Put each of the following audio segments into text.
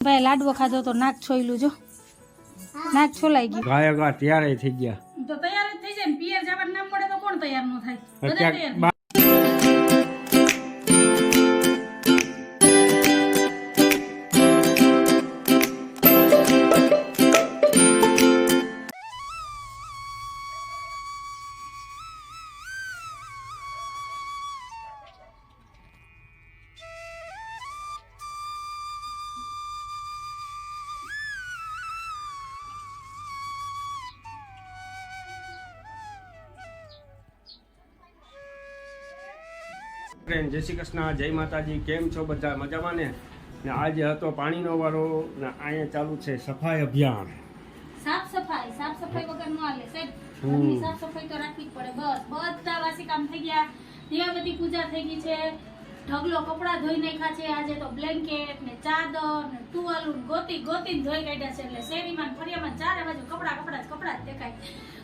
ભાઈ લાડવો ખાધો તો નાક છોયલું જો. નાક છોલાઈ ગયું. ગાય ગા ત્યારે થઈ ગયા. તો તૈયાર જ થઈ જાય ને પિયર જવાનું નામ મળે તો કોણ તૈયાર ન થાય? બધા તૈયાર અત્યારે જય શ્રી કૃષ્ણ જય માતાજી કેમ છો બધા? મજામાં ને? ને આજે હતો પાણીનો વાળો ને અહીંયા ચાલુ છે સફાઈ અભિયાન. સાફ સફાઈ સાફ સફાઈ વગર નો હાલે સાહેબ. ઘરની સાફ સફાઈ તો રાખવી જ પડે બસ. બધા વાસી કામ થઈ ગયા. દીવાબત્તી પૂજા થઈ ગઈ છે. ઢગલો કપડા ધોઈ નાખ્યા છે. આજે તો બ્લેન્કેટ ને ચાદર ને ટુવાલ ગોતી ગોતી ધોઈ કાઢ્યા છે. એટલે શેરીમાં ફરિયામાં ચારે બાજુ કપડા કપડા જ કપડા જ દેખાય.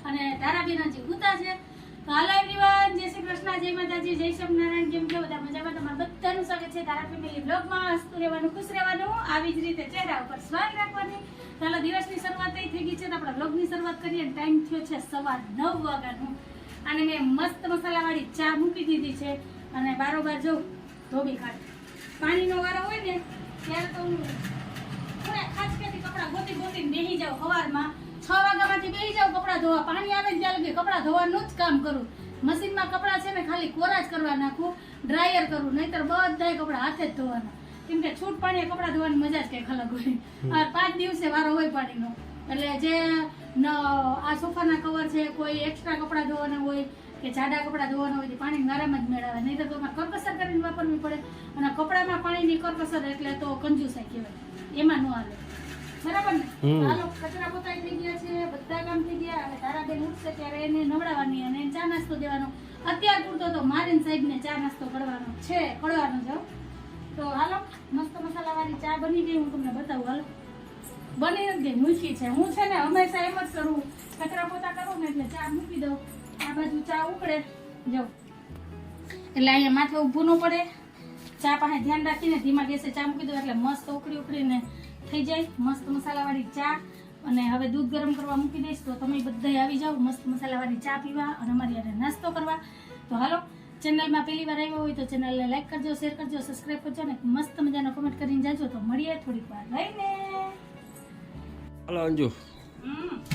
અને ધારાબેન હજી છે. હાલો એવરીવન જય શ્રી કૃષ્ણ, જય માતાજી, જય સ્વામિનારાયણ, કેમ છો? બધા મજામાં? તમારું બધાનું સ્વાગત છે તારા ફેમિલી બ્લોગમાં હસતું રહેવાનું, ખુશ રહેવાનું, આવી જ રીતે ચહેરા ઉપર સ્માઈલ રાખવાની. ચાલો, દિવસની શરૂઆત થઈ થઈ ગઈ છે તો આપણે બ્લોગની શરૂઆત કરીએ. ટાઈમ થયો છે સવાર નવ વાગ્યાનો. અને મેં મસ્ત મસાલાવાળી ચા મૂકી દીધી છે. અને બારોબાર જો, ધોબી ખાટ. પાણીનો વારો હોય ને, ત્યારે તો હું થોડા કરી કપડાં ગોતી ગોતીને બેસી જાઉં સવારમાં છ વાગ્યામાંથી બેસી જાઉં કપડાં ધોવા. પાણી આવે ને ત્યાં લગી કપડાં ધોવાનું જ કામ કરું. મશીનમાં કપડાં છે ને ખાલી કોરા જ કરવા નાખું ડ્રાયર કરું નહીતર બધાય કપડાં હાથે જ ધોવાના. કેમ કે છૂટ પાણીએ કપડાં ધોવાની મજા જ કંઈક અલગ હોય. આ પાંચ દિવસે વારો હોય પાણીનો. એટલે જે આ સોફાના કવર છે કોઈ એક્સ્ટ્રા કપડાં ધોવાના હોય કે જાડા કપડાં ધોવાના હોય તો પાણી વારામાં જ મેળવે. નહીં તો કરકસર કરીને વાપરવી પડે. અને કપડામાં પાણીની કરકસર એટલે તો કંજુસાઈ કહેવાય. એમાં ન હાલે બરાબર ને? હમ. હાલો કચરા પોતાઈ થઈ ગયા છે બધા કામ થઈ ગયા અને તારાબેન ઉઠશે ત્યારે એને નવડાવવાની અને એને ચા નાસ્તો દેવાનો. અત્યાર પૂરતો તો મારીન સાહેબને ચા નાસ્તો કરવાનો છે કરવાનો છે તો હાલો મસ્ત મસાલાવાળી ચા બની ગઈ હું તમને બતાવું હાલો. બની નથી ગઈ મૂકી છે. હું છે ને હંમેશા એમ જ કરું કચરા પોતા કરું ને એટલે ચા મૂકી દઉં. આ બાજુ ચા ઉકળે. જો એટલે અહીંયા માથે ઊભું ન પડે. ચા પાસે ધ્યાન રાખીને ધીમા ગેસે ચા મૂકી દો એટલે મસ્ત ઉકળી ઉકળીને થઈ જાય. મસ્ત મસાલાવાળી ચા અને હવે દૂધ ગરમ કરવા મૂકી દઈશ તો તમે બધા આવી જાઓ. મસ્ત મસાલાવાળી ચા પીવા અને અમારી હારે નાસ્તો કરવા. તો હાલો ચેનલમાં પહેલી વાર આવ્યો હોય તો ચેનલને લાઈક કરજો શેર કરજો સબસ્ક્રાઈબ કરજો અને મસ્ત મજાનો કમેન્ટ કરીને જાજો. તો મળીએ થોડીક વાર. રહીને. હાલો અંજુ.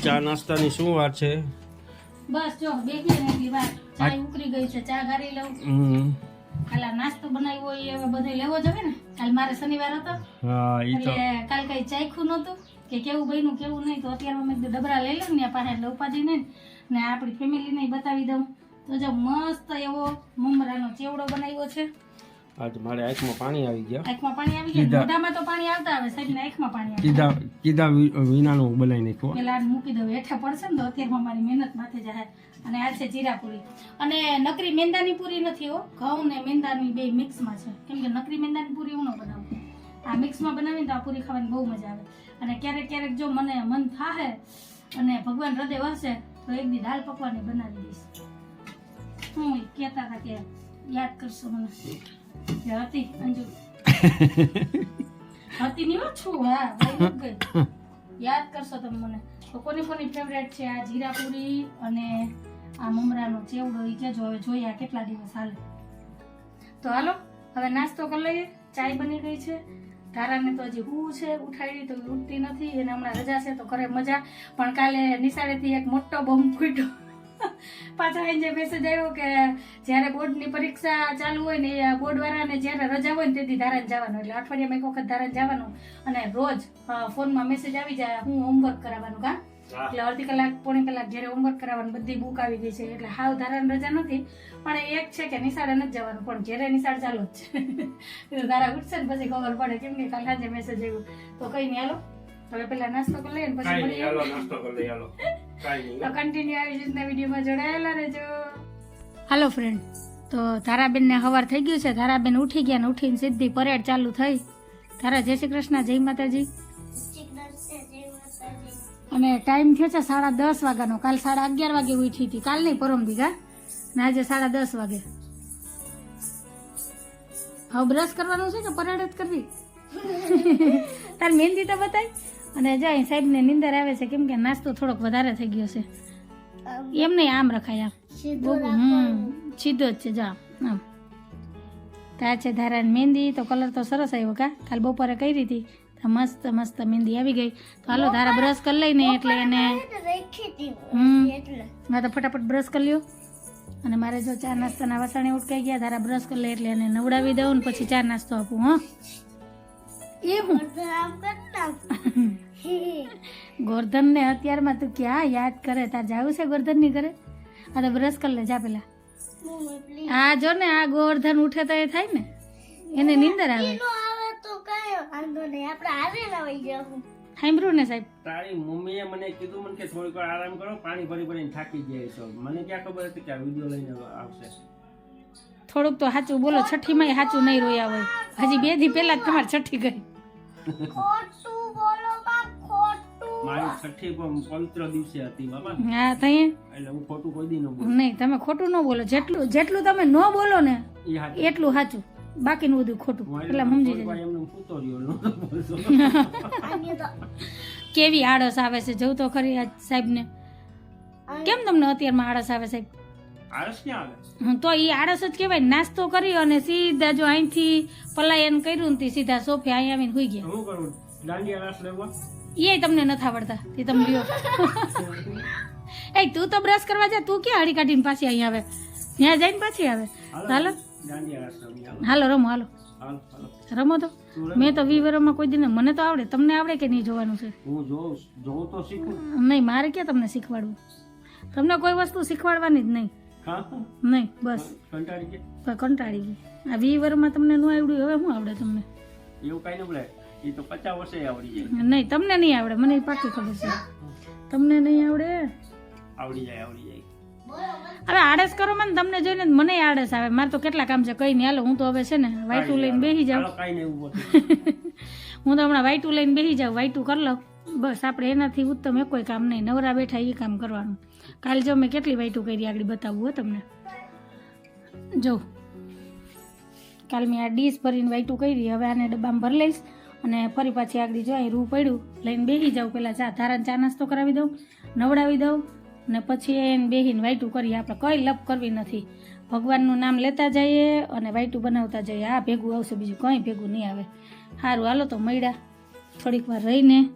ચા નાસ્તાની શું વાત છે? બસ જો બે એટલી વાર ચા ઉકરી ગઈ છે. ચા ગારી લઉં. કાલા નાસ્તો બનાવ્યો હોય હવે બધો લેવો જવે ને? કાલ મારે શનિવાર હતો. હા એ તો. એટલે કાલ કઈ ચાખ્યું નહોતું. કે કેવું બન્યું કેવું નહીં. તો અત્યારે મેં કીધું ડબરા લઈ લઉં ને આ પાસે એટલે ઉપાધિ નહીં ને. આપણી ફેમિલીને બતાવી દઉં. તો જો મસ્ત એવો મમરાનો ચેવડો બનાવ્યો છે. આજ મારે આંખમાં પાણી આવી ગયા. આંખમાં પાણી આવી ગયા. મોઢામાં તો પાણી આવતા આવે સાહેબ આંખમાં પાણી આવે. કીધા કીધા વિનાનો બનાવી નાખ્યું પેલા મૂકી દઉં એઠા પડશે ને તો અત્યારમાં મારી મહેનત માથે જાય અને આ છે જીરા પૂરી અને નકરી મેંદાની પૂરી નથી હો. ઘઉં ને મેંદાની બે મિક્સમાં છે. કેમ કે નકરી મેંદાની પૂરી હું ન બનાવું. આ મિક્સમાં બનાવીને તો આ પૂરી ખાવાની બહુ મજા આવે. અને ક્યારેક ક્યારેક જો મને મન થાહે અને ભગવાન હૃદય વસે તો એક દી દાલ પકવાની બનાવી દઈશ. હું કહેતા હતા કે યાદ કરશો મને. હતી અંજુ હતી નહીં છું હા યાદ કરશો તમે મને તો કોની કોની ફેવરેટ છે આ જીરાપુરી અને આ મમરાનો ચેવડો એ કેજો હવે જોઈએ કેટલા દિવસ હાલે તો હાલો હવે નાસ્તો કરી લઈએ. ચાય બની ગઈ છે. તારાને તો હજી હું છે ઉઠાડી તો ઉઠતી નથી. એને હમણાં રજા છે તો કરે મજા. પણ કાલે નિશાળેથી એક મોટો બોમ્બ ફૂટ્યો. પાછા એને મેસેજ આવ્યો કે જ્યારે બોર્ડની પરીક્ષા ચાલુ હોય ને એ ને જ્યારે રજા હોય ને તેથી ધારણ જવાનું. એટલે અઠવાડિયામાં એક વખત ધારણ જવાનું અને રોજ ફોનમાં મેસેજ આવી જાય હું હોમવર્ક કરાવવાનું કા એટલે અડધી કલાક પોણી કલાક જ્યારે હોમવર્ક કરાવવાનું બધી બુક આવી ગઈ છે. એટલે હાવ ધારાની રજા નથી પણ એક છે કે નિશાળે નથી જવાનું પણ ઘેરે નિશાળ ચાલુ જ છે. ધારા ઉઠશે ને પછી ખબર પડે. કેમ કે કાલ સાંજે મેસેજ આવ્યો. તો કઈ નહીં હાલો. હવે પેલા નાસ્તો કરી લઈએ ને પછી નાસ્તો કરી લઈએ તો કન્ટિન્યુ આવી રીતના વિડીયોમાં જોડાયેલા રહેજો. હાલો ફ્રેન્ડ તો ધારાબેનને હવાર થઈ ગયું છે. ધારાબેન ઉઠી ગયા ને ઉઠીને સીધી પરેડ ચાલુ થઈ. ધારા જય શ્રી કૃષ્ણ જય માતાજી. અને ટાઈમ થયો છે સાડા દસ વાગ્યાનો. કાલ સાડા અગિયાર વાગે ઉઠી હતી. કાલ નહીં પરમ દીધા ને આજે સાડા દસ વાગે. હવે બ્રશ કરવાનું છે કે પરેડ જ કરવી? તાર મહેંદી તો બતાય. અને જો અહીં સાહેબને નીંદર આવે છે કેમ કે નાસ્તો થોડોક વધારે થઈ ગયો છે. એમ નહીં આમ રખાય આમ. હમ સીધો જ છે જો આમ તો છે ધારાની મહેંદી. તો કલર તો સરસ આવ્યો કા? કાલ બપોરે કરી હતી મસ્ત મસ્ત મહેંદી આવી ગઈ. તો હાલો ધારા બ્રશ કરી લઈને એટલે એને હમ. મેં તો ફટાફટ બ્રશ કરી લ્યો. અને મારે જો ચા નાસ્તાના વાસણે ઉટકાઈ ગયા ધારા બ્રશ કરી લે એટલે એને નવડાવી દઉં ને પછી ચા નાસ્તો આપું હં. એ હું? ગોરધન ને અત્યારમાં તું ક્યાં યાદ કરે? તાર જાવું છે ગોરધનની ઘરે? આ તો બ્રશ કરી લે જા પેલા. આ જો ને આ ગોરધન ઉઠે તો એ થાય ને. એને નીંદર આવે. સાંભળ્યું ને સાહેબ? તારી મમ્મીએ મને કીધું મને કે થોડીક વાર આરામ કરો પાણી ભરી ભરીને થાકી જાય છો. મને ક્યાં ખબર હતી કે આ વીડિયો લઈને આવશે. થોડુંક તો સાચું બોલો છઠ્ઠી માં સાચું નહીં રોયા હોય. હજી બે દી પહેલા જ તમારે છઠ્ઠી ગઈ. મારી છઠ્ઠી પણ પવિત્ર દિવસે હતી બાબા હા તઈ એટલે હું ખોટું કોઈ દી ન બોલું. નહીં તમે ખોટું ન બોલો. જેટલું જેટલું તમે ન બોલો ને એટલું સાચું બાકીનું બધું ખોટું. એટલે સમજી જજો. એમને સૂતો રહ્યો, નહોતો બોલતો. કેવી આળસ આવે છે જવું તો ખરી આજ સાહેબને. કેમ તમને અત્યારમાં આળસ આવે સાહેબ? આવે? તો એ આળસ જ કહેવાય. નાસ્તો કરી અને સીધા જો અહીંથી પલાયન કર્યું ને તે સીધા સોફે અહીં આવીને સુઈ ગયા. હું કરું? દાંડિયા રાસ લેવા એ તમને નથી આવડતા. તે તમે લ્યો. એ તું તો બ્રશ કરવા જા. તું ક્યાં હળી કાઢીને પાછી અહીં આવે? ત્યાં જઈને પાછી આવે. હાલો હાલો. રમો હાલો રમો તો. મેં તો વિવરોમાં કોઈ દિન મને તો આવડે. તમને આવડે કે નહીં જોવાનું છે? નહીં મારે ક્યાં તમને શીખવાડવું? તમને કોઈ વસ્તુ શીખવાડવાની જ નહીં. નહીં બસ. કંટાળી પણ કંટાળી ગઈ આ વિવરમાં તમને ન આવડ્યું હવે શું આવડે તમને? એવું કઈ ન બોલે એ તો પચાસ વર્ષે આવડી જાય. નહીં તમને નહીં આવડે મને પાકી ખબર છે. તમને નહીં આવડે? આવડી જાય આવડી જાય. હવે આળસ કરો મને તમને જોઈને મને આળસ આવે. મારે તો કેટલા કામ છે કઈ નહીં. હાલો હું તો હવે છે ને વાઈટું લઈને બેસી જાઉં. હું તો હમણાં વાઈટું લઈને બેસી જાઉં. વાઈટું કરી લઉં બસ આપણે એનાથી ઉત્તમ એ કોઈ કામ નહીં. નવરા બેઠા એ કામ કરવાનું. કાલે જો મેં કેટલી વાઈટું કરી આગળ બતાવવું હો તમને. જો, કાલ મેં આ ડીશ ભરીને વાઈટું કરી, હવે આને ડબ્બામાં ભરી લઈશ અને ફરી પાછી આગળ જો રૂ પડ્યું, લઈને બેસી જાઉં. પહેલાં ચા, ધારાને ચા નાસ્તો કરાવી દઉં, નવડાવી દઉં અને પછી એને બેસીને વાઈટું કરીએ. આપણે કઈ લપ કરવી નથી. ભગવાનનું નામ લેતા જઈએ અને વાઈટું બનાવતા જઈએ. આ ભેગું આવશે, બીજું કંઈ ભેગું નહીં આવે. સારું હાલો તો મળ્યા. થોડીક વાર રહીને.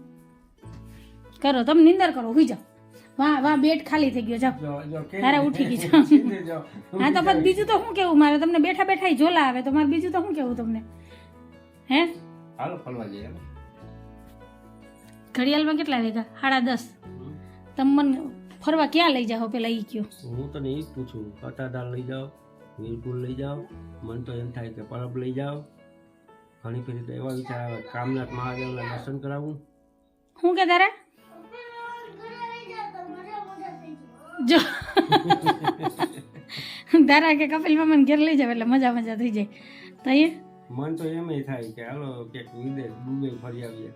કરો, તમે નિંદર કરો હુઈ જાઓ. વાહ વાહ બેટ ખાલી થઈ ગયો જાઓ. તારે ઉઠી ગઈ જાઓ. હા તો પછી બીજું તો શું કેવું? મારે તમને બેઠા બેઠા જોલા આવે તો મારે બીજું તો શું કેવું તમને? હે? હાલો ફરવા જઈએ. ઘડિયાળમાં કેટલા વાગ્યા? સાડા દસ. તમે મને ફરવા ક્યાં લઈ જાઓ? પેલા ઈ કયો. હું તને એ જ પૂછું. કટાદાર લઈ જાઓ વીરપુર લઈ જાઓ મન તો એમ થાય કે પરબ લઈ જાઓ. ઘણી ફેરી તો એવા વિચાર આવે કામનાથ મહાદેવના દર્શન કરાવું. શું કે તારા? જો. ધારા કે કપિલ મામાને ઘેર લઈ જાવ એટલે મજા મજા થઈ જાય. તો એ? મન તો એમ થાય કે હાલો કે વિદેશ દુબઈ ફરી આવીએ.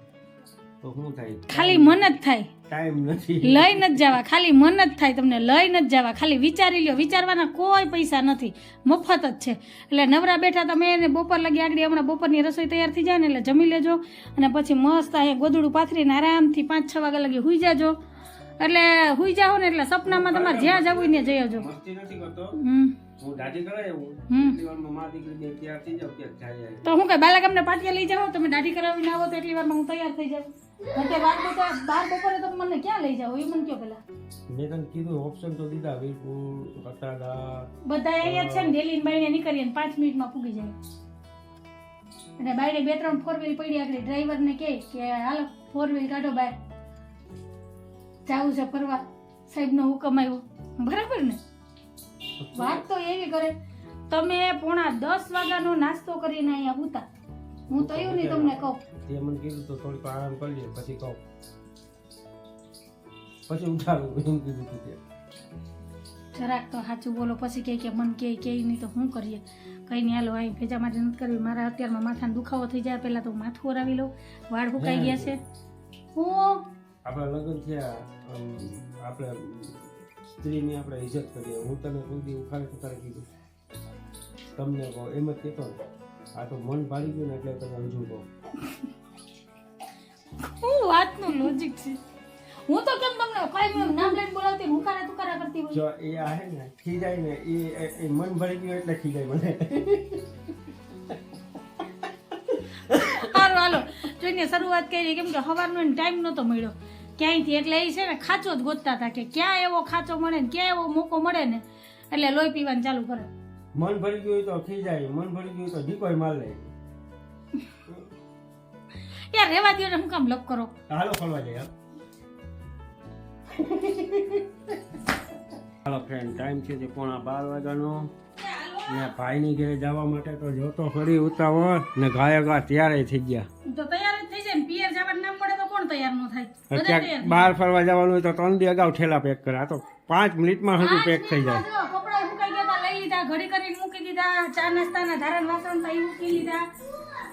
તો શું થાય? ખાલી મન જ થાય. ટાઈમ નથી. લઈ ન જવા ખાલી મન જ થાય તમને લઈ ન જવા. ખાલી વિચારી લ્યો વિચારવાના કોઈ પૈસા નથી. મફત જ છે. એટલે નવરા બેઠા તમે એને બપોર લગી આગળ હમણાં બપોરની રસોઈ તૈયાર થઈ જાય ને એટલે જમી લેજો. અને પછી મસ્ત અહીંયા ગોદડું પાથરીને આરામથી પાંચ છ વાગ્યા લગી હુઈ જાજો. એટલે હુઈ જાઓ ને એટલે સપનામાં તમારે જ્યાં જવું હોય ને જઈ આવજો. મસ્તી નથી કરતો. હમ. હું દાઢી કરાય હું હમ. એટલી વારમાં મા દીકરી બે તૈયાર થઈ જાવ ક્યાંક જાય તો હું કઈ બાલાગામને પાટિયા લઈ જાઓ? તમે દાઢી કરાવીને આવો તો એટલી વારમાં હું તૈયાર થઈ જાઉં. એટલે બાર બપોરે બાર બપોરે તમે મને ક્યાં લઈ જાઓ? એ મને કયો પેલા. મેં તને કીધું ઓપ્શન તો દીધા વીરપુર કટાદા બધા અહીંયા છે ને ડેલી બાઈને નીકળીએ ને પાંચ મિનિટમાં પૂગી જાય. અને બાઈને બે ત્રણ ફોર વ્હીલ પડી આગળ ડ્રાઈવરને કહે કે હાલો ફોર વ્હીલ કાઢો બહાર જાવું છે ફરવા. સાહેબનો હુકમ આવ્યો બરાબર ને? વાત તો એવી કરે. તમે પોણા દસ વાગ્યાનો નાસ્તો કરીને અહીંયા ઉતા હું તો એવું નહીં તમને કહું. તે મને કીધું તો થોડીક આરામ કરી લે પછી કહું. પછી ઉઠાડું એમ કીધું તું તે. જરાક તો સાચું બોલો પછી કહે કે મન કે કે નહીં તો શું કરીએ? કંઈ નહીં હાલો અહીં ભેજા માટે નથી કરવી. મારા અત્યારમાં માથાનો દુખાવો થઈ જાય પહેલાં તો માથું ઓરાવી લઉં. વાળ ફૂકાઈ ગયા છે. હું આપણા લગ્ન થયા આમ, આપણે સ્ત્રીની આપણે ઇજ્જત કરીએ. હું તને કોઈ દી ઉખાડે તો કીધું. તમને કહો એમ જ કહેતો આ તો મન ભાળી ગયું ને એટલે તમે હજુ કહો. હું વાતનું લોજિક છે. હું તો કેમ તમને કઈ નામ લઈને બોલાવતી હુકારા તુકારા કરતી હોય? જો એ आहे ને ખીજાય ને એ એ- મન ભરી ગયું એટલે ખીજાય મને. હાલો હાલો. જોઈને શરૂઆત કરી. કેમ કે સવારનો ટાઈમ નહોતો મળ્યો. ક્યાંયથી? એટલે એ છે ને ખાચો જ ગોતતા હતા કે ક્યાં એવો ખાચો મળે ને ક્યાં એવો મોકો મળે ને? એટલે લોહી પીવાનું ચાલુ કરે. મન ભરી ગયું તો થઈ જાય મન ભરી ગયું તો ડીકોય માર લે. યાર રેવા દો ને હું કામ લક કરો? હાલો ફરવા જાય હાલો. ફ્રેન્ડ ટાઈમ છે તે પોણા બાર વાગ્યાનો. ને ભાઈની ઘરે જવા માટે તો જોતો ફરી ઉતાવળ ને ગાય ગા ત્યારે થઈ ગયા. તો તૈયાર જ થઈ જાય ને પિયર જવાનું નામ મળે તો કોણ તૈયાર ન થાય. ક્યાંક બહાર ફરવા જવાનું હોય તો ત્રણ દી અગાઉ ઠેલા પેક કરે. આ તો પાંચ મિનિટમાં હજુ પેક થઈ જાય. કપડાં સુકાઈ ગયા તા, લઈ લીધા ઘડી કરીને મૂકી દીધા ચા નાસ્તાના ધારણ વાસણ તા મૂકી લીધા.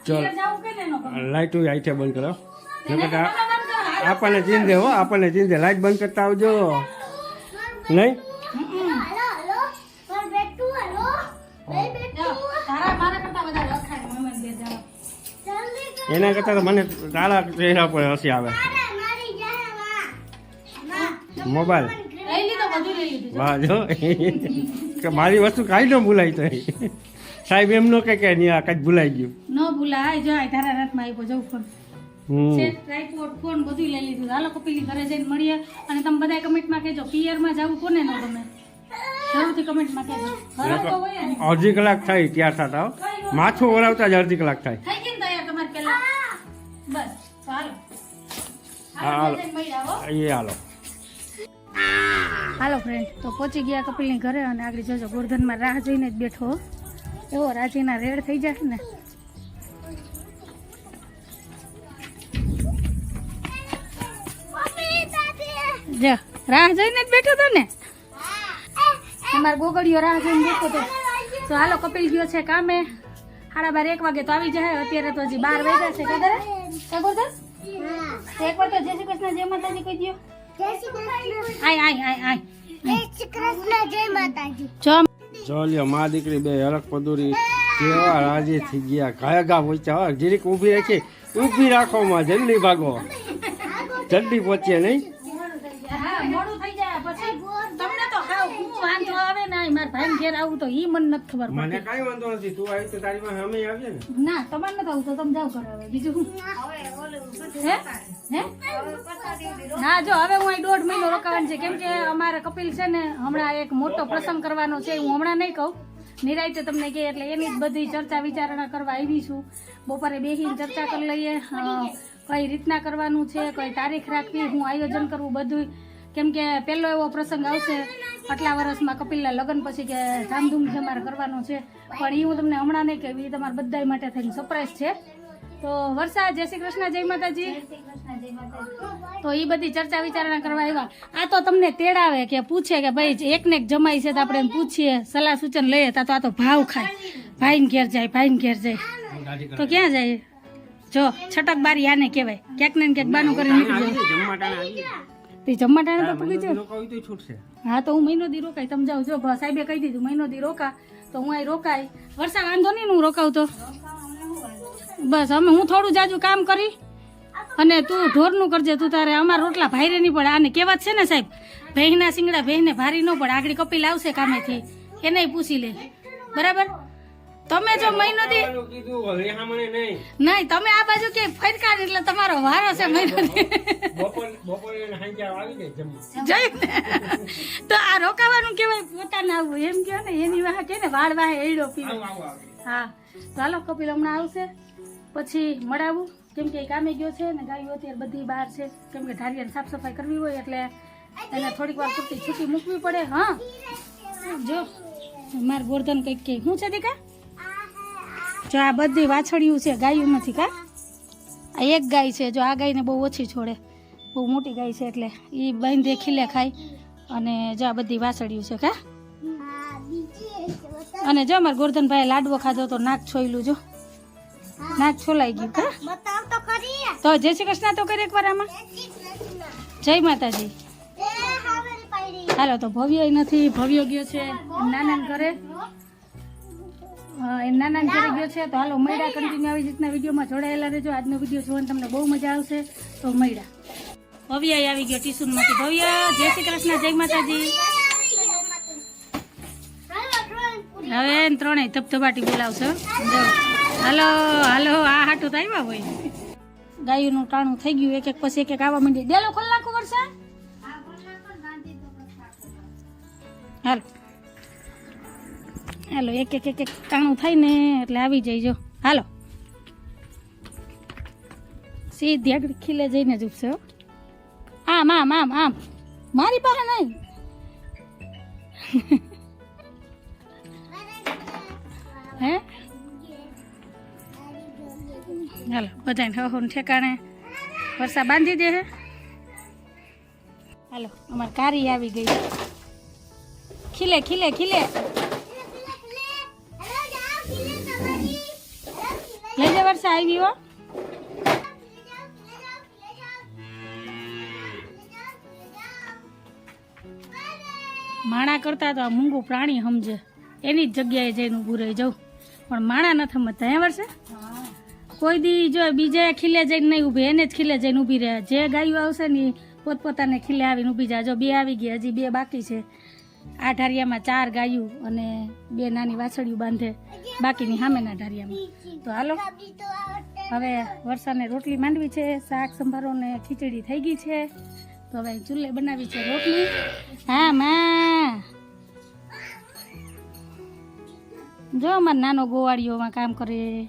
ચાલ. પિયર જાવું કે ને નો ગમે. લાઈટો આઈટે બંધ કરો. આપણને ચીંધે હો આપણને ચીંધે. લાઈટ બંધ કરતા આવજો. નહીં? એના કરતાં તો મને તારા ચહેરા પર હસી આવે. મોબાઈલ. લઈ લીધો બધું લઈ લીધું જો. વાહ જો. કે મારી વસ્તુ કાંઈ ન ભૂલાય તો સાહેબ એમ નો કે કે નહીં આ કાંઈ ભૂલાઈ ગયું. ન ભૂલાય જો આ તારા રાતમાં આવ્યો જવું ફોન. ટ્રાઈપોડ ફોન બધું લઈ લીધું. હાલો કપિલની ઘરે જઈને મળીએ અને તમે બધા કમેન્ટમાં કહેજો પિયરમાં જવું કોને ન ગમે? અડધી કલાક થાય ત્યાર થતા હો. માથું ઓરાવતા જ અડધી કલાક થાય. તમારે પેલા બસ ચાલો. હાલો ફ્રેન્ડ તો પહોંચી ગયા કપિલની ઘરે અને આગળ જોજો ગોરધનમાં રાહ જોઈને જ બેઠો હો. એવો રાજીના રેડ થઈ જશે ને. જો રાહ જોઈને જ બેઠો હતો ને? અમારો ગોગડિયો રાહ જોઈને બેઠો હતો તો હાલો કપિલ ગયો છે કામે. સાડા બાર એક વાગે તો આવી જાય. અત્યારે તો હજી બાર વાગ્યા છે. કે ઘરે કે ગોરધન એક વાર તો જય શ્રી કૃષ્ણ જય માતાજી કહી દો આય આય આય આય. જો ચાલ્યો મા દીકરી બે હરક પદુરી કેવા રાજી થઈ ગયા. કાયગા પહોંચ્યા. જીરીક ઊભી રાખી. ઊભી રાખો માં જલ્દી ભાગો. જલ્દી પહોંચીએ નહીં હા મોડું થઈ જાય પછી તમને તો હાવ હું વાંધો આવે ને આ મારા ભાઈ ઘેર આવું તો ઈ મને નથી ખબર મને કઈ વાંધો નથી તું આવી તો તારી પાસે અમે આવીએ ને. ના તમારે નથી આવું તો તમે જાવ ઘરે હવે બીજું હે? હે? ના જો હવે હું અહીં દોઢ મહિનો રોકાવાનું છે. કેમ કે અમારે કપિલ છે ને હમણાં એક મોટો પ્રસંગ કરવાનો છે હું હમણાં નહીં કહું. નિરાયતે તમને કહે એટલે એની જ બધી ચર્ચા વિચારણા કરવા આવી છું. બપોરે બેસીને ચર્ચા કરી લઈએ. કઈ રીતના કરવાનું છે કઈ તારીખ રાખવી હું આયોજન કરવું બધું કેમ કે પહેલો એવો પ્રસંગ આવશે આટલા વર્ષમાં કપિલના લગ્ન પછી કે ધામધૂમથી અમારે કરવાનું છે. પણ એ હું તમને હમણાં નહીં કહેવી તમારા બધા માટે થઈને સરપ્રાઈઝ છે. તો વર્ષા, જય શ્રી કૃષ્ણ, જય માતાજી. તો એ બધી ચર્ચા વિચારણા કરવા આવ્યા. આ તો તમને તેડાવે કે પૂછે કે ભાઈ એકને એક જમાઈ છે તો આપણે પૂછીએ, સલાહ સૂચન લઈએ, તા આ તો ભાવ ખાય. ભાઈને ઘેર જાય, ભાઈને ઘેર જાય. તો ક્યાં જાય? જો, છટક બારી આને કહેવાય. ક્યાંક ને ક્યાંક બાનું કરીને નીકળી જાય તે જમવા ટાણે તો પૂગી જાય તો છૂટશે. હા તો હું મહિનો દી રોકાય તમે જાવ જો ભા સાહેબે કહી દીધું મહિનો દી રોકા તો હું અહીં રોકાય. વરસાદ વાંધો નહીં હું રોકાવ તો? બસ અમે હું થોડું જાજુ કામ કરી અને તું ઢોરનું કરજે તું તારે અમારા રોટલા ભાઈરે નહીં પડે. આને કહેવત છે ને સાહેબ ભેંના સિંગડા ભેંને ભારી ન પડે. આગળ કપિલ આવશે કામેથી. એને પૂછી લે. બરાબર? તમે જો મહિનો થી નહીં. તમે આ બાજુ કે ફરકાર એટલે તમારો વારો છે મહિનો ને? તો આ રોકાવાનું કેવાય પોતાને આવું એમ કહો ને એની વાહ કે ને વાળ વાહે એડો પીવો હા. ચાલો કપિલ હમણાં આવશે પછી મળાવું. કેમ કે કામે ગયો છે ને ગાયો અત્યારે બધી બહાર છે. કેમ કે ધારિયાને સાફ સફાઈ કરવી હોય એટલે એને થોડીક વાર પૂરતી છૂટી મૂકવી પડે હા. જો માર ગોરધન કંઈક કે શું છે દીકા? જો આ બધી વાછડિયું છે, ગાયું નથી કા? આ એક ગાય છે, જો આ ગાયને બહુ ઓછી છોડે. બહુ મોટી ગાય છે એટલે એ બાંધે, ખીલે, ખાય અને જો આ બધી વાછડિયું છે કા? અને જો મારા ગોરધનભાઈ લાડવો ખાધો તો નાક છોયલું, જો. નાક છોલાઈ ગયું કા? તો જય શ્રી કૃષ્ણ તો કરી એકવાર આમાં. જય માતાજી. હાલો, તો ભવ્ય નથી, ભવ્ય ગયો છે. નાના ઘરે. નાના ઘરે ગયો છે તો હાલો મૈડા કન્ટિન્યુ આવી રીતના વિડીયોમાં જોડાયેલા રહેજો. આજનો વીડિયો જોવાની તમને બહુ મજા આવશે તો મૈડા ભવ્ય આવી ગયો ટ્યુશનમાંથી ભવ્ય જય શ્રી કૃષ્ણ જય માતાજી. હવે ત્રણેય ધબધબાટી બોલાવશો. હાલો હાલો આ હાટું તો આવ્યા હોય. ગાયુંનું ટાણું થઈ ગયું એક એક પછી એક એક આવવા માંડી. દેલો ખોલ નાખું વરસા હાલો. હાલો, એક એક એક એક ટાણું થાય ને એટલે આવી જઈજો હાલો. સીધી આગળ ખીલે જઈને જ ઉપસે આમ આમ આમ આમ. મારી પાસે નહીં. હે? હાલો, બધાને હો ઠેકાણે. વરસા બાંધી દે હાલો, અમારી કારી આવી ગઈ. ખીલે ખીલે ખીલે. વર્ષા આવી હો. માણા કરતા તો આ મૂંગું પ્રાણી સમજે. એની જ જગ્યાએ જઈને ઊભું રહી જાઉં. પણ માણા નથી સમજતા હે વર્ષે? કોઈ દી જો બીજા ખીલે જઈને નહીં ઊભી, એને જ ખીલે જઈને ઊભી રહે જે ગાયું આવશે ને પોતપોતાને ખીલે આવીને ઊભી જાય જો બે આવી ગયા, હજી બે બાકી છે. આ ઢારિયામાં ચાર ગાયું અને બે નાની વાછડીઓ બાંધે. બાકીની સામેના ઢારિયામાં તો હાલો. હવે વરસાદને રોટલી માંડવી છે, શાક સંભારો ને ખીચડી થઈ ગઈ છે. તો હવે ચૂલે બનાવી છે રોટલી. હા, માં. જો અમાર નાનો ગોવાળીઓમાં કામ કરે.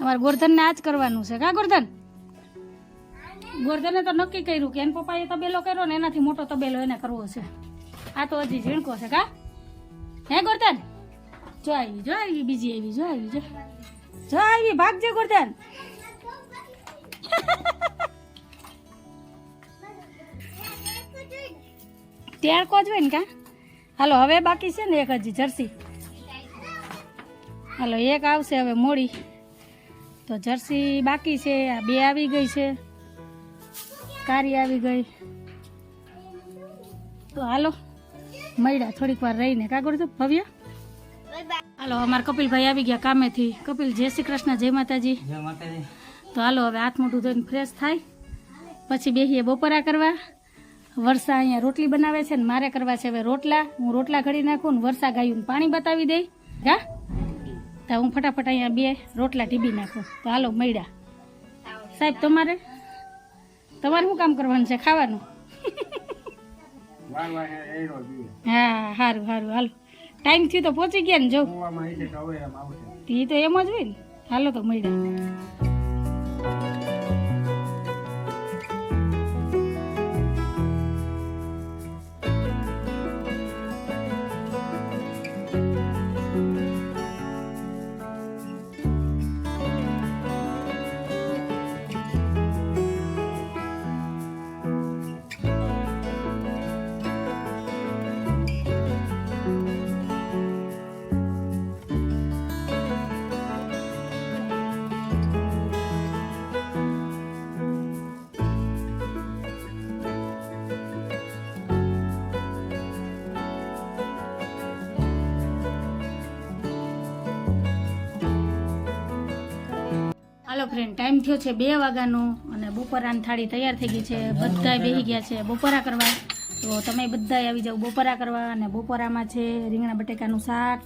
અમારે ગોરધનને આ જ કરવાનું છે. કા ગોરધન? ગોરધને તો નક્કી કર્યું કે એના પપ્પાએ તબેલો કર્યો ને એનાથી મોટો તબેલો એને કરવો છે. આ તો હજી ઝીણકો છે કા? હે ગોરધન જો આવી જો આવી બીજી આવી જો આવી, જો. જો આવી ભાગજે ગોરધન ટેણકો જ હોય ને કા? હાલો, હવે બાકી છે ને એક હજી જર્સી. હાલો, એક આવશે હવે મોડી. તો જર્સી બાકી છે, આ બે આવી ગઈ છે. કારી આવી ગઈ. તો હાલો. મળ્યા. થોડીક વાર રહીને. કાગળ તો ભવ્ય? હાલો અમારા કપિલભાઈ આવી ગયા કામેથી. કપિલ જય શ્રી કૃષ્ણ જય માતાજી. તો હાલો હવે હાથ મોઢું ધોઈને ફ્રેશ થાય. પછી બેસીએ બપોરા કરવા. વર્ષા અહીંયા રોટલી બનાવે છે ને મારે કરવા છે હવે રોટલા. હું રોટલા ઘડી નાખું ને વર્ષા ગાયું પાણી બતાવી દઈ. હા તો હું ફટાફટ અહીંયા બે રોટલા ટીબી નાખું. તો હાલો મળ્યા. સાહેબ તમારે? તમારે શું કામ કરવાનું છે? ખાવાનું? હા સારું સારું હાલો. ટાઈમ થયું તો પહોંચી ગયા ને જો. તી તો એમ એ તો એમ જ હોય ને. હાલો તો મળ્યા હાલો ફ્રેન્ડ ટાઈમ થયો છે બે વાગ્યાનો અને બપોરાની થાળી તૈયાર થઈ ગઈ છે. બધાય બેસી ગયા છે બપોરા કરવા. તો તમે બધાય આવી જાઓ બપોરા કરવા અને બપોરામાં છે રીંગણા બટેકાનું શાક,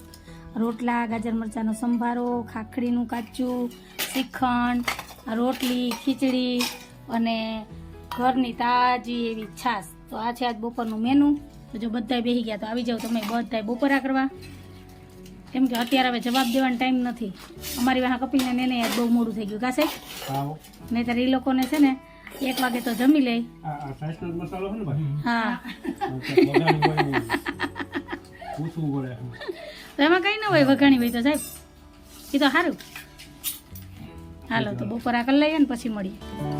રોટલા, ગાજર મરચાંનો સંભારો, ખાખડીનું કાચું, શ્રીખંડ, રોટલી, ખીચડી અને ઘરની તાજી એવી છાશ. તો આ છે આજ બપોરનું મેનુ તો જો બધાય બેસી ગયા તો આવી જાઓ તમે બધાય બપોરા કરવા. કેમ કે અત્યારે હવે જવાબ દેવાનો ટાઈમ નથી. અમારી વાહ કપિલને ને એને યાર બહુ મોડું થઈ ગયું. કાશે નહીતર એ લોકોને છે ને એક વાગે તો જમી લે. હા. તો એમાં કંઈ ન હોય વઘાણી હોય તો સાહેબ. એ તો સારું હાલો તો બપોર આ કરી લઈએ ને પછી મળીએ.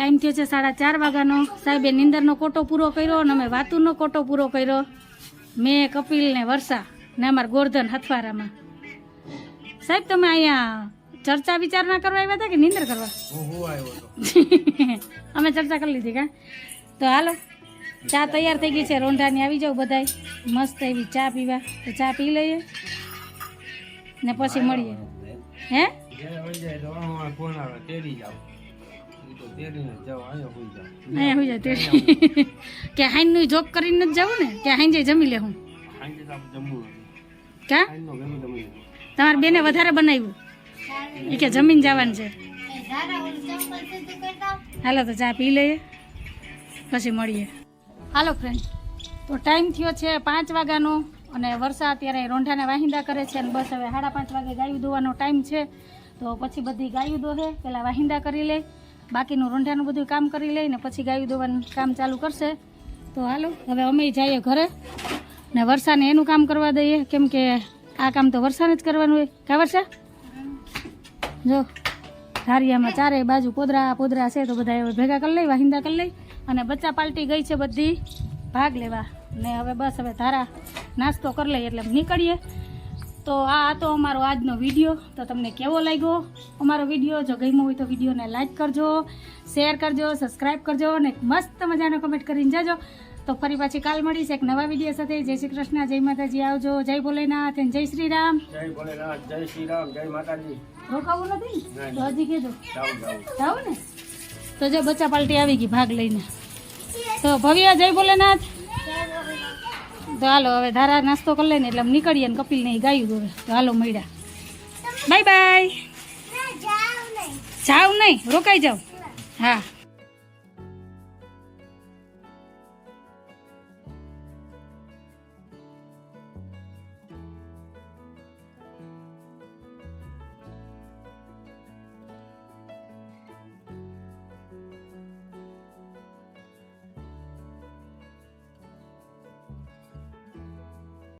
ટાઈમ થયો છે સાડા ચાર વાગ્યાનો. સાહેબે નિંદરનો કોટો પૂરો કર્યો અને અમે વાતુનો કોટો પૂરો કર્યો. મેં કપિલ ને વર્ષા ને અમારા ગોરધન હથવારામાં. સાહેબ તમે અહીંયા ચર્ચા વિચારણા કરવા આવ્યા હતા કે નિંદર કરવા? અમે ચર્ચા કરી લીધી કા? તો હાલો ચા તૈયાર થઈ ગઈ છે. રોંઢાની આવી જાવ બધાય. મસ્ત એવી ચા પીવા. તો ચા પી લઈએ ને પછી મળીએ. હે અહીંયા હોઈ જાય તે કે હાઈનનું જોબ કરીને જ જવું ને? કે હાઈન જઈ જમી લે હું? ક્યાં લેવું. તમારા બેને વધારે બનાવ્યું. એ કે જમીન જવાનું છે. હાલો તો ચા પી લઈએ. પછી મળીએ. હાલો ફ્રેન્ડ તો ટાઈમ થયો છે પાંચ વાગ્યાનો અને વરસાદ અત્યારે રોંઢાને વાહિંદા કરે છે અને બસ હવે સાડા પાંચ વાગે ગાયું દોવાનો ટાઈમ છે. તો પછી બધી ગાયું દોહે પહેલાં વાહિંદા કરી લે. બાકીનું રૂંઢાનું બધું કામ કરી લઈને પછી ગાયું દોવાનું કામ ચાલુ કરશે. તો હાલો, હવે અમે જઈએ ઘરે ને વર્ષાને એનું કામ કરવા દઈએ. કેમ કે આ કામ તો વર્ષાને જ કરવાનું હોય. કા વર્ષા? જો, ધારિયામાં ચારે બાજુ પોદરા પોદરા છે તો બધા ભેગા કરી લઈ, વાહિંદા કરી લઈ અને બચ્ચા પાલટી ગઈ છે બધી. ભાગ લેવા. ને હવે બસ હવે ધારા નાસ્તો કરી લઈએ એટલે નીકળીએ. તો આ હતો અમારો આજનો વીડિયો. તો તમને કેવો લાગ્યો? અમારો વીડિયો જો ગમ્યો હોય તો વિડીયોને લાઇક કરજો શેર કરજો સબસ્ક્રાઈબ કરજો અને મસ્ત મજાનો કમેન્ટ કરીને જજો. તો ફરી પાછી કાલ મળીશ એક નવા વીડિયો સાથે. જય શ્રી કૃષ્ણ જય માતાજી. આવજો. જય ભોલેનાથ અને જય શ્રી રામ. જય ભોલેનાથ જય શ્રી રામ જય માતાજી. રોકાવું નથી? તો હજી કહેજો. જાવ ને? તો જો બચ્ચા પાલટી આવી ગઈ ભાગ લઈને. તો ભવ્ય જય ભોલેનાથ. તો હાલો હવે ધારા નાસ્તો કરી લઈને એટલે નીકળીએ ને કપિલ ને ગાયું દોરે તો હાલો મળ્યા. Bye bye. જાવ નહીં. રોકાઈ જાવ હા.